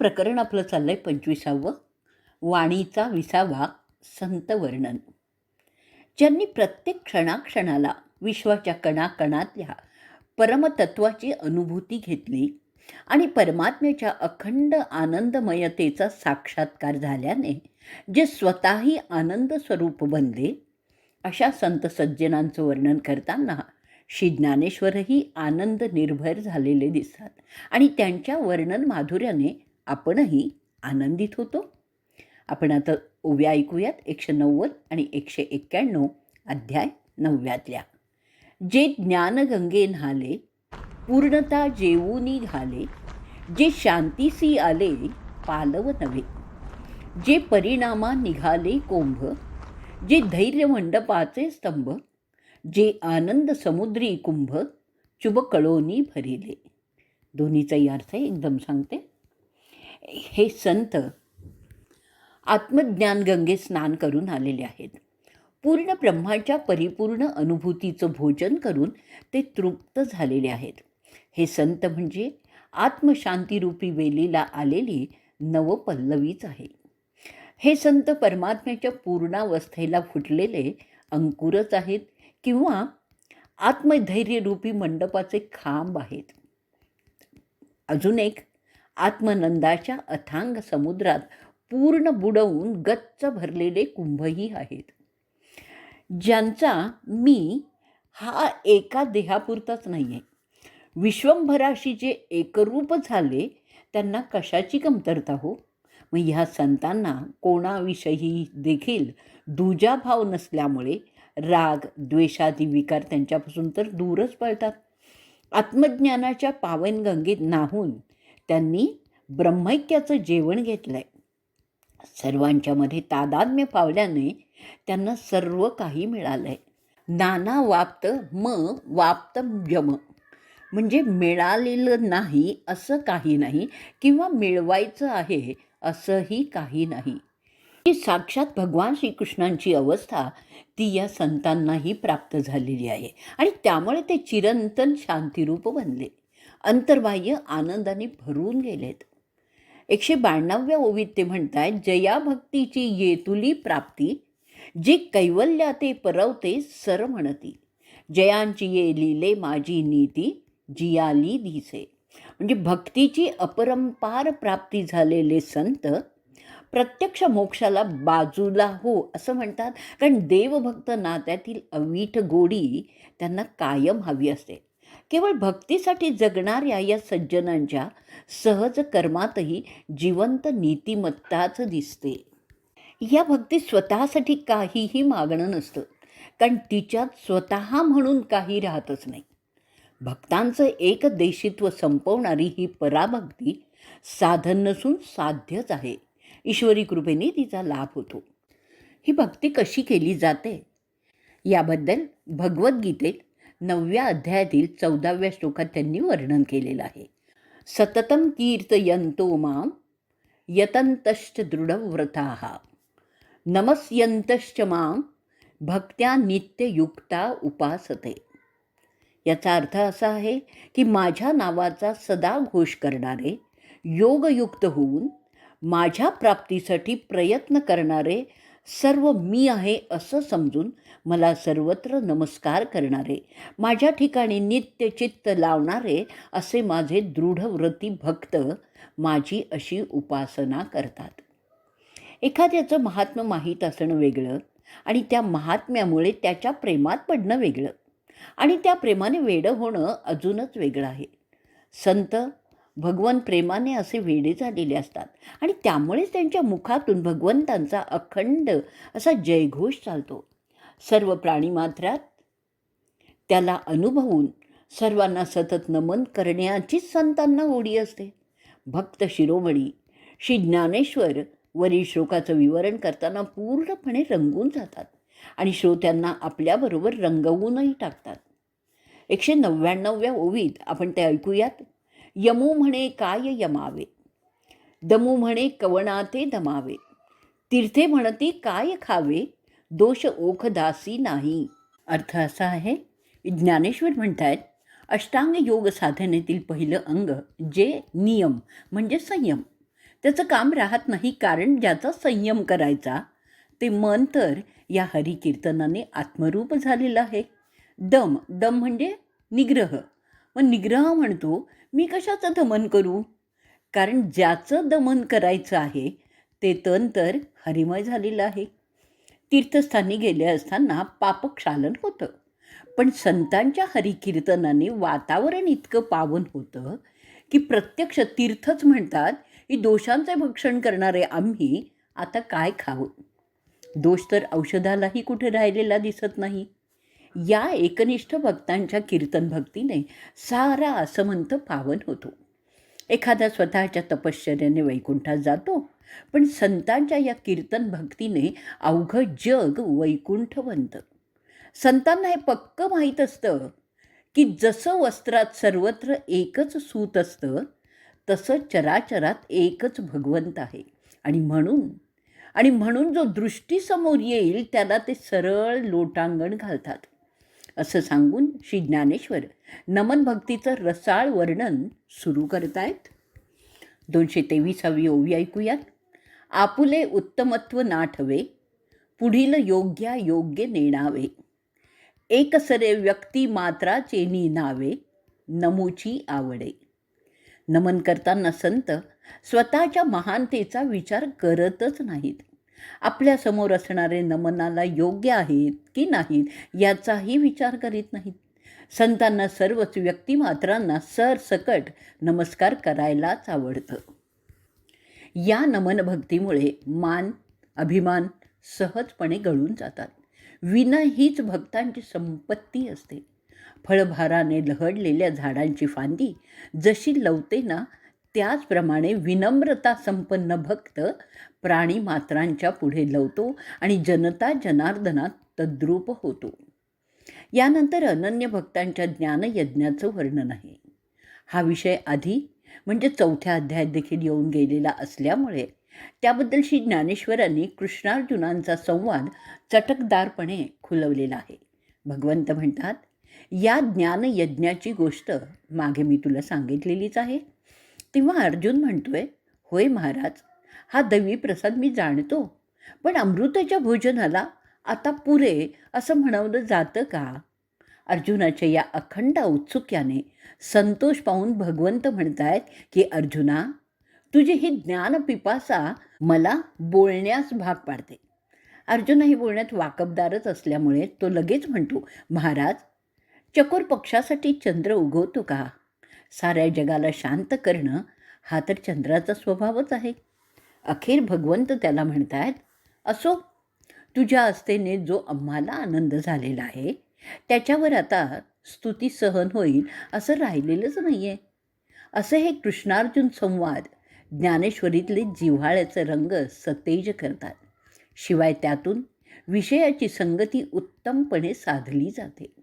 प्रकरण आपलं चाललं आहे पंचवीसावं. वाणीचा विसावा संत वर्णन. ज्यांनी प्रत्येक क्षणाक्षणाला विश्वाच्या कणाकणातल्या परमतत्वाची अनुभूती घेतली आणि परमात्म्याच्या अखंड आनंदमयतेचा साक्षात्कार झाल्याने जे स्वतःही आनंद स्वरूप बनले अशा संत सज्जनांचं वर्णन करताना श्री ज्ञानेश्वरही आनंद निर्भर झालेले दिसतात आणि त्यांच्या वर्णन माधुर्याने आपणही आनंदित होतो. आपण आता ओव्या ऐकूयात एकशे नव्वद आणि एकशे एक्क्याण्णव अध्याय नवव्यातल्या. जे ज्ञानगंगे न्हाले पूर्णता जेवूनी घाले जे शांतीसी आले पालव नव्हे. जे परिणामा निघाले कोंभ जे धैर्य मंडपाचे स्तंभ जे आनंद समुद्री कुंभ चुबकळोनी भरिले. दोन्हीचाही अर्थ एकदम सांगते. हे संत आत्मज्ञान गंगे स्नान करून आलेले आहेत. पूर्ण ब्रह्माच्या परिपूर्ण अनुभूतीचं भोजन करून ते तृप्त झालेले आहेत. हे संत म्हणजे आत्मशांतीरूपी वेलीला आलेली नवपल्लवीच आहे. हे संत परमात्म्याच्या पूर्णावस्थेला फुटलेले अंकुरच आहेत किंवा आत्मधैर्यरूपी मंडपाचे खांब आहेत. अजून एक आत्मनंदाच्या अथांग समुद्रात पूर्ण बुडवून गच्च भरलेले कुंभही आहेत. ज्यांचा मी हा एका देहापुरताच नाही आहे विश्वंभराशी जे एकरूप झाले त्यांना कशाची कमतरता हो? मग ह्या संतांना कोणाविषयी देखील दुजाभाव नसल्यामुळे राग द्वेषादी विकार त्यांच्यापासून तर दूरच पळतात. आत्मज्ञानाच्या पावनगंगेत नाहून त्यांनी ब्रह्मैक्याचं जेवण घेतलं आहे सर्वांच्यामध्ये तादात्म्य पावल्याने त्यांना सर्व काही मिळालं आहे नाना वाप्त म वाप्त जम. म्हणजे मिळालेलं नाही असं काही नाही किंवा मिळवायचं आहे असंही काही नाही. ही साक्षात भगवान श्रीकृष्णांची अवस्था ती या संतांनाही प्राप्त झालेली आहे. आणि त्यामुळे ते चिरंतन शांतिरूप बनले. अंतर्बाह्य आनंदाने भरून गेलेत. एकशे ब्याण्णव्या ओवीत ते म्हणतात जया भक्तीची येतुली प्राप्ती जे कैवल्या ते परवते सर म्हणती. जयांची ये लिले माझी नीती जियाली दिसे म्हणजे भक्तीची अपरंपार प्राप्ती झालेले संत प्रत्यक्ष मोक्षाला बाजूला हो असं म्हणतात. कारण देवभक्त नात्यातील अवीठ गोडी त्यांना कायम हवी असते. केवळ भक्तीसाठी जगणाऱ्या या सज्जनांच्या सहज कर्मातही जिवंत नीतिमत्ताच दिसते. या भक्तीत स्वतःसाठी काहीही मागणं नसतं कारण तिच्यात स्वतः म्हणून काही राहतच नाही. भक्तांचं एक देशित्व संपवणारी ही पराभक्ती साधन नसून साध्यच आहे. ईश्वरी कृपेने तिचा लाभ होतो. ही भक्ती कशी केली जाते? याबद्दल भगवद्गीतेत नवव्या अध्यायातील चौदाव्या श्लोकात त्यांनी वर्णन केलेलं आहे. सततम कीर्तयंतो माम यतंतश्च दृढव्रता। नमस्यंतश्च माम भक्त्या नित्ययुक्ता उपासते। याचा अर्थ असा आहे की माझ्या नावाचा सदा घोष करणारे योगयुक्त होऊन माझ्या प्राप्तीसाठी प्रयत्न करणारे सर्व मी आहे असं समजून मला सर्वत्र नमस्कार करणारे माझ्या ठिकाणी नित्य चित्त लावणारे असे माझे दृढव्रती भक्त माझी अशी उपासना करतात. एखाद्याचं महात्म्य माहीत असणं वेगळं आणि त्या महात्म्यामुळे त्याच्या प्रेमात पडणं वेगळं आणि त्या प्रेमाने वेडं होणं अजूनच वेगळं आहे. संत भगवन प्रेमाने असे वेडे झालेले असतात. आणि त्यामुळेच त्यांच्या मुखातून भगवंतांचा अखंड असा जयघोष चालतो. सर्व प्राणीमात्रात त्याला अनुभवून सर्वांना सतत नमन करण्याचीच संतांना ओढी असते. भक्त शिरोमणी श्री ज्ञानेश्वर वरील श्लोकाचं विवरण करताना पूर्णपणे रंगून जातात आणि श्रोत्यांना आपल्याबरोबर रंगवूनही टाकतात. एकशे नव्याण्णव्या ओवीत आपण ते ऐकूयात. यमू म्हणे काय यमावे? दमू म्हणे कवणाते दमावे? तीर्थे म्हणते काय खावे? दोष ओखदासी नाही. अर्थ असा आहे ज्ञानेश्वर म्हणतायत अष्टांग योग साधनेतील पहिलं अंग जे नियम म्हणजे संयम. त्याचं काम राहत नाही कारण ज्याचा संयम करायचा ते मन तर या हरिकीर्तनाने आत्मरूप झालेलं आहे. दम दम म्हणजे निग्रह. मग निग्रह म्हणतो मी कशाचं दमन करू? कारण ज्याचं दमन करायचं आहे ते तन तर हरिमय झालेलं आहे. तीर्थस्थानी गेले असताना पापक्षालन होतं. पण संतांच्या हरिकीर्तनाने वातावरण इतकं पावन होतं की प्रत्यक्ष तीर्थच म्हणतात की दोषांचे भक्षण करणारे आम्ही आता काय खाऊ? दोष तर औषधालाही कुठे राहिलेला दिसत नाही. या एकनिष्ठ भक्तांच्या कीर्तन भक्तीने सारा असमंत पावन होतो. एखादा स्वतःच्या तपश्चर्याने वैकुंठात जातो पण संतांच्या या कीर्तन भक्तीने अवघं जग वैकुंठ बनतं संतांना हे पक्क माहीत असतं की जसं वस्त्रात सर्वत्र एकच सूत असतं तसं चराचरात एकच भगवंत आहे. आणि म्हणून आणि म्हणून जो दृष्टीसमोर येईल त्याला ते सरळ लोटांगण घालतात. असं सांगून श्री ज्ञानेश्वर नमन भक्तीचं रसाळ वर्णन सुरू करतायत. दोनशे तेविसावी ओवी ऐकूयात. आपुले उत्तमत्व नाठवे पुढील योग्या योग्य नेणावे. एकसरे व्यक्ती मात्रा चेनी नावे नमूची आवडे. नमन करताना संत स्वतःच्या महानतेचा विचार करतच नाहीत. आपल्यासमोर असणारे नमनाला योग्य आहेत की नाहीत याचाही विचार करीत नाहीत. संतांना सर्वच व्यक्तिमात्रांना सरसकट नमस्कार करायलाच आवडतं. या नमन भक्तीमुळे मान अभिमान सहजपणे गळून जातात. विनय हीच भक्तांची संपत्ती असते. फळभाराने लहडलेल्या झाडांची फांदी जशी लवते ना त्याचप्रमाणे विनम्रता संपन्न भक्त प्राणी मात्रांच्या पुढे लवतो आणि जनता जनार्दनात तद्रूप होतो. यानंतर अनन्य भक्तांच्या ज्ञानयज्ञाचं वर्णन आहे. हा विषय आधी म्हणजे चौथ्या अध्यायात देखील येऊन गेलेला असल्यामुळे त्याबद्दल श्री ज्ञानेश्वरांनी कृष्णार्जुनांचा संवाद चटकदारपणे खुलवलेला आहे. भगवंत म्हणतात या ज्ञानयज्ञाची गोष्ट मागे मी तुला सांगितलेलीच आहे. तेव्हा अर्जुन म्हणतोय होय महाराज हा दैवी प्रसाद मी जाणतो पण अमृताच्या भोजनाला आता पुरे असं म्हणवलं जातं का? अर्जुनाच्या या अखंड औत्सुक्याने संतोष पाहून भगवंत म्हणतायत की अर्जुना तुझी ही ज्ञानपिपासा मला बोलण्यास भाग पाडते. अर्जुन ही बोलण्यात वाकबदारच असल्यामुळे तो लगेच म्हणतो महाराज चकोर पक्षासाठी चंद्र उगवतो का? साऱ्या जगाला शांत करणं हा तर चंद्राचा स्वभावच आहे. अखेर भगवंत त्याला म्हणतात असो तुझ्या आस्थेने जो आम्हाला आनंद झालेला आहे त्याच्यावर आता स्तुती सहन होईल असं राहिलेलंच नाही आहे असे हे कृष्णार्जुन संवाद ज्ञानेश्वरीतले जिव्हाळ्याचं रंग सतेज करतात. शिवाय त्यातून विषयाची संगती उत्तमपणे साधली जाते.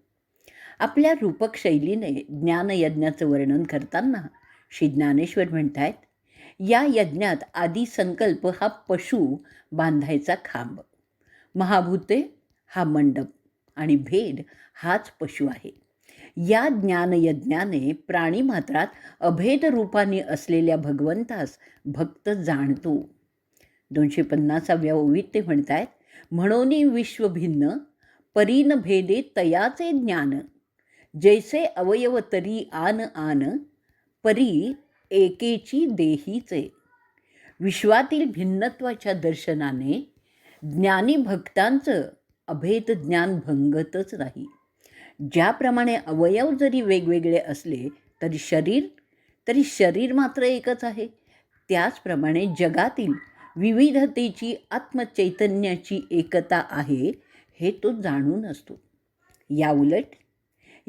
आपल्या रूपक शैलीने ज्ञानयज्ञाचं वर्णन करताना श्री ज्ञानेश्वर म्हणत आहेत या यज्ञात आदी संकल्प हा पशु बांधायचा खांब. महाभूते हा मंडप आणि भेद हाच पशु आहे. या ज्ञानयज्ञाने प्राणीमात्रात अभेद रूपाने असलेल्या भगवंतास भक्त जाणतो. दोनशे पन्नासाव्या ओवीत ते आहेत म्हणून विश्व भिन्न परीन भेदे तयाचे ज्ञान. जैसे अवयव तरी आन आन परी एकेची देहीचे. विश्वातील भिन्नत्वाच्या दर्शनाने ज्ञानी भक्तांचं अभेद ज्ञान भंगतच नाही. ज्याप्रमाणे अवयव जरी वेगवेगळे असले तरी शरीर तरी शरीर मात्र एकच आहे. त्याचप्रमाणे जगातील विविधतेची आत्मचैतन्याची एकता आहे हे तो जाणून असतो. याउलट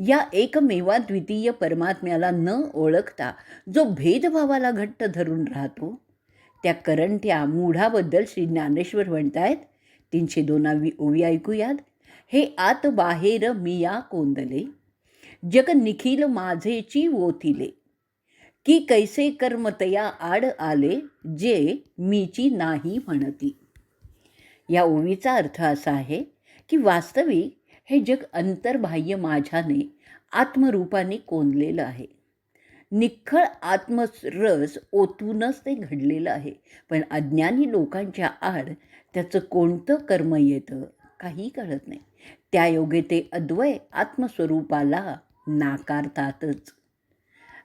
या एकमेवा द्वितीय परमात्म्याला न ओळखता जो भेदभावाला घट्ट धरून राहतो त्या करंट्या मूढाबद्दल श्री ज्ञानेश्वर म्हणतायत तीनशे दोनावी ओवी ऐकूयात. हे आत बाहेर मिया कोंदले. जग निखिल माझेची वोथिले की कैसे कर्मतया आड आले जे मीची नाही म्हणती. या ओवीचा अर्थ असा आहे की वास्तविक हे जग अंतर्बाह्य माझ्याने आत्मरूपाने कोंदलेलं आहे. निखळ आत्मरस ओतूनच ते घडलेलं आहे. पण अज्ञानी लोकांच्या आड त्याचं कोणतं कर्म येतं काही कळत नाही. त्या योगे ते अद्वय आत्मस्वरूपाला नाकारतातच.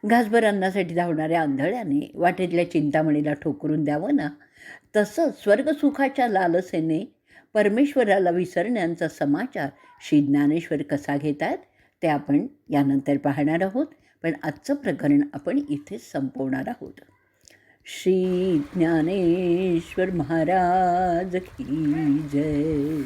घासभर अन्नासाठी धावणाऱ्या आंधळ्याने वाटेतल्या चिंतामणीला ठोकरून द्यावं ना? तसंच स्वर्गसुखाच्या लालसेने परमेश्वराला विसरण्याचा समाचार श्री ज्ञानेश्वर कसा घेतात ते आपण यानंतर पाहणार आहोत. पण आजचं प्रकरण आपण इथेच संपवणार आहोत. श्री ज्ञानेश्वर महाराज की जय.